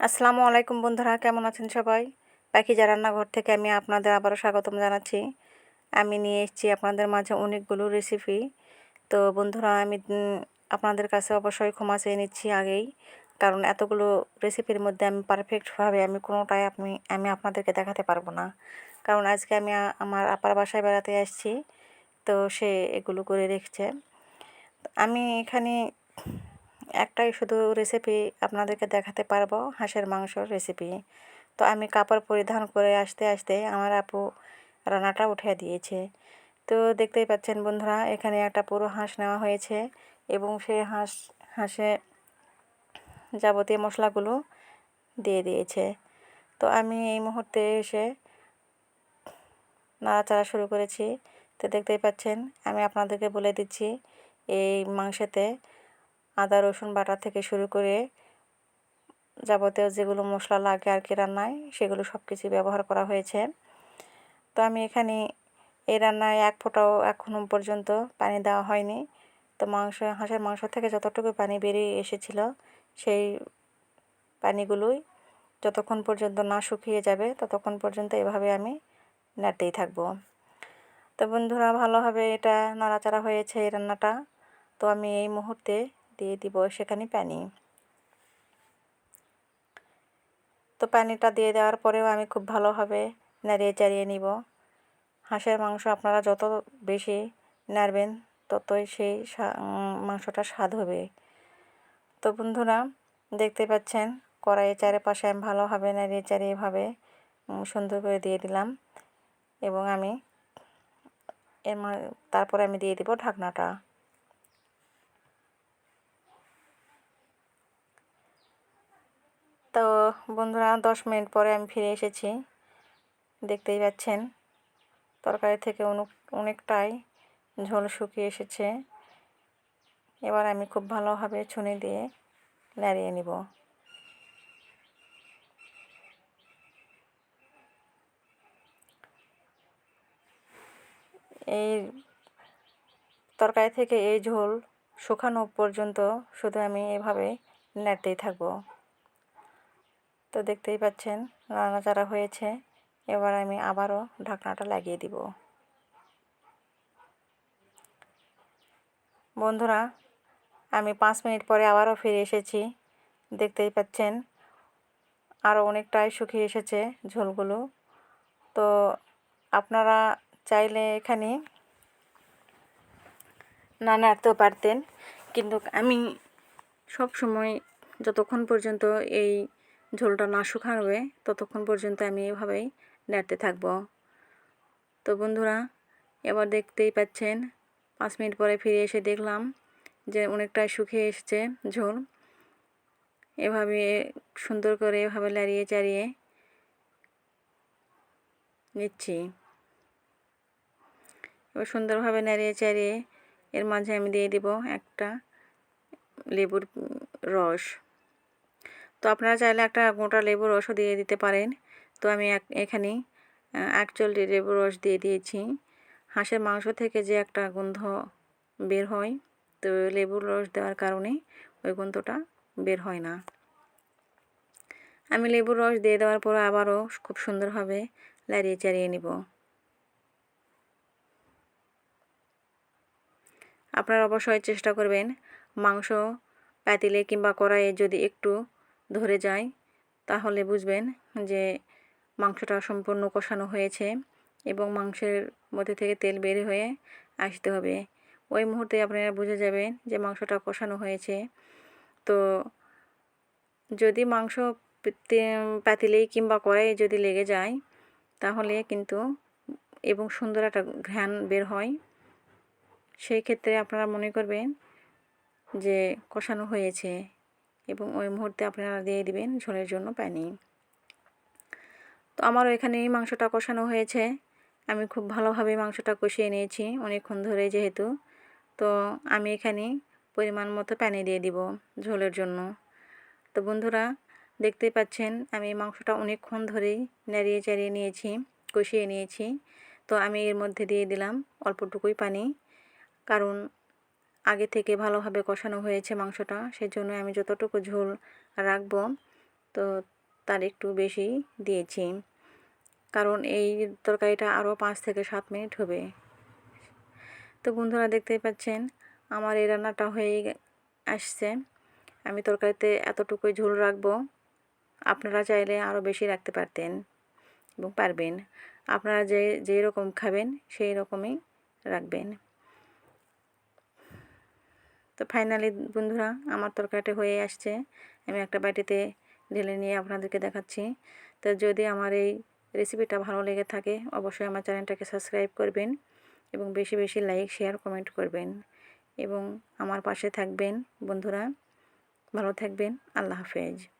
আসসালামু আলাইকুম বন্ধুরা, কেমন আছেন সবাই? পাখিজা রান্নাঘর থেকে আমি আপনাদের আবারও স্বাগতম জানাচ্ছি। আমি নিয়ে এসেছি আপনাদের মাঝে অনেকগুলো রেসিপি তো বন্ধুরা, আমি আপনাদের কাছে অবশ্যই ক্ষমা চেয়ে নিচ্ছি আগেই। কারণ এতগুলো রেসিপির মধ্যে আমি পারফেক্টভাবে আমি কোনোটাই আপনি, আমি আপনাদেরকে দেখাতে পারব না। কারণ আজকে আমি আমার আপার বাসায় বেড়াতে আসছি। তো সে এগুলো করে রেখেছে। আমি এখানে একটাই শুধু রেসিপি আপনাদেরকে দেখাতে পারব, হাঁসের মাংসর রেসিপি তো আমি কাপড় পরিধান করে আসতে আসতে আমার আপু রান্নাটা উঠে দিয়েছে। তো দেখতেই পাচ্ছেন বন্ধুরা, এখানে একটা পুরো হাঁস নেওয়া হয়েছে এবং সেই হাঁস, হাঁসে যাবতীয় মশলাগুলো দিয়ে দিয়েছে। তো আমি এই মুহূর্তে এসে নাড়াচাড়া শুরু করেছি। তো দেখতেই পাচ্ছেন, আমি আপনাদেরকে বলে দিচ্ছি, এই মাংসেতে আদা, রসুন বাটা থেকে শুরু করে যাবতীয় যেগুলো মশলা লাগে আর কি রান্নায়, সেগুলো সব কিছুই ব্যবহার করা হয়েছে। তো আমি এখানে এই রান্নায় এক ফোঁটাও এখনও পর্যন্ত পানি দেওয়া হয়নি। তো মাংস, হাঁসের মাংস থেকে যতটুকু পানি বেরিয়ে এসেছিল, সেই পানিগুলোই যতক্ষণ পর্যন্ত না শুকিয়ে যাবে, ততক্ষণ পর্যন্ত এভাবে আমি নাড়তেই থাকব। তো বন্ধুরা, ভালোভাবে এটা নাড়াচাড়া হয়েছে এই রান্নাটা। তো আমি এই মুহূর্তে দিয়ে দিব সেখানে পানি। তো পানিটা দিয়ে দেওয়ার পরেও আমি খুব ভালোভাবে নাড়িয়ে চাড়িয়ে নিব। হাঁসের মাংস আপনারা যত বেশি নাড়বেন ততই সেই মাংসটা স্বাদ হবে। তো বন্ধুরা দেখতে পাচ্ছেন কড়াইয়ের চারিপাশে আমি ভালোভাবে নাড়িয়ে চাড়িয়ে এভাবে উম, সুন্দর করে দিয়ে দিলাম। এবং আমি এর তারপরে আমি দিয়ে দিব ঢাকনাটা। তো বন্ধুরা, দশ মিনিট পরে আমি ফিরে এসেছি। দেখতেই পাচ্ছেন, তরকারি থেকে অনেক অনেকটাই ঝোল শুকিয়ে এসেছে। এবার আমি খুব ভালোভাবে ছুনি দিয়ে নাড়িয়ে নিব। এই তরকারি থেকে এই ঝোল শুকানো পর্যন্ত শুধু আমি এভাবে নাড়তেই থাকব। তো দেখতেই পাচ্ছেন, নাড়াচাড়া হয়েছে। এবার আমি আবারও ঢাকনাটা লাগিয়ে দিব। বন্ধুরা, আমি পাঁচ মিনিট পরে আবারও ফিরে এসেছি। দেখতেই পাচ্ছেন, আরও অনেকটাই শুকিয়ে এসেছে ঝোলগুলো। তো আপনারা চাইলে এখানে না নাড়তেও পারতেন, কিন্তু আমি সব সময় যতক্ষণ পর্যন্ত এই ঝোলটা না শুকাবে ততক্ষণ পর্যন্ত আমি এভাবেই নাড়তে থাকব। তো বন্ধুরা, এবার দেখতেই পাচ্ছেন, পাঁচ মিনিট পরে ফিরে এসে দেখলাম যে অনেকটাই শুকিয়ে এসেছে ঝোল। এভাবে সুন্দর করে এভাবে লাড়িয়ে চাড়িয়ে নিচ্ছি। এবার সুন্দরভাবে নাড়িয়ে চাড়িয়ে এর মাঝে আমি দিয়ে দিব একটা লেবুর রস। তো আপনারা চাইলে একটা গোটা লেবুর রসও দিয়ে দিতে পারেন। তো আমি এখানে এক চল্লি লেবুর রস দিয়ে দিয়েছি। হাঁসের মাংস থেকে যে একটা গন্ধ বের হয়, তো লেবুর রস দেওয়ার কারণে ওই গন্ধটা বের হয় না। আমি লেবুর রস দিয়ে দেওয়ার পর আবারও খুব সুন্দরভাবে লাড়িয়ে চাড়িয়ে নিব। আপনারা অবশ্যই চেষ্টা করবেন মাংস পাতিলে কিংবা কড়াইয়ে যদি একটু ধরে যায়, তাহলে বুঝবেন যে মাংসটা সম্পূর্ণ কষানো হয়েছে এবং মাংসের মধ্যে থেকে তেল বের হয়ে আসতে হবে। ওই মুহূর্তে আপনারা বুঝে যাবেন যে মাংসটা কষানো হয়েছে। তো যদি মাংস পাতিলেই কিংবা কড়াই যদি লেগে যায়, তাহলে কিন্তু এবং সুন্দর একটা ঘ্রাণ বের হয়। সেই ক্ষেত্রে আপনারা মনে করবেন যে কষানো হয়েছে। এবং ওই মুহূর্তে আপনারা দিয়ে দিবেন ঝোলের জন্য পানি। তো আমারও এখানে মাংসটা কষানো হয়েছে। আমি খুব ভালোভাবে মাংসটা কষিয়ে নিয়েছি অনেকক্ষণ ধরে যেহেতু। তো আমি এখানে পরিমাণ মতো পানি দিয়ে দিব ঝোলের জন্য। তো বন্ধুরা, দেখতেই পাচ্ছেন আমি মাংসটা অনেকক্ষণ ধরেই নাড়িয়ে চাড়িয়ে নিয়েছি, কষিয়ে নিয়েছি। তো আমি এর মধ্যে দিয়ে দিলাম অল্পটুকুই পানি। কারণ আগে থেকে ভালোভাবে কষানো হয়েছে মাংসটা, সেজন্য আমি যতটুকু ঝোল রাখব, তো তার একটু বেশি দিয়েছি। কারণ এই তরকারিটা আরও পাঁচ থেকে সাত মিনিট হবে। তো বন্ধুরা দেখতেই পাচ্ছেন, আমার এই রান্নাটা হয়ে আসছে। আমি তরকারিতে এতটুকুই ঝোল রাখব, আপনারা চাইলে আরও বেশি রাখতে পারতেন এবং পারবেন। আপনারা যে যেই রকম খাবেন, সেই রকমই রাখবেন। তো ফাইনালি বন্ধুরা আমার তরকারিটা হয়ে আসছে। আমি একটা বাটিতে ঢেলে নিয়ে আপনাদেরকে দেখাচ্ছি। তো যদি আমার এই রেসিপিটা ভালো লেগে থাকে, অবশ্যই আমার চ্যানেলটাকে সাবস্ক্রাইব করবেন এবং বেশি বেশি লাইক শেয়ার কমেন্ট করবেন। এবং আমার পাশে থাকবেন বন্ধুরা। ভালো থাকবেন। আল্লাহ হাফেজ।